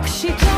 çok şükür.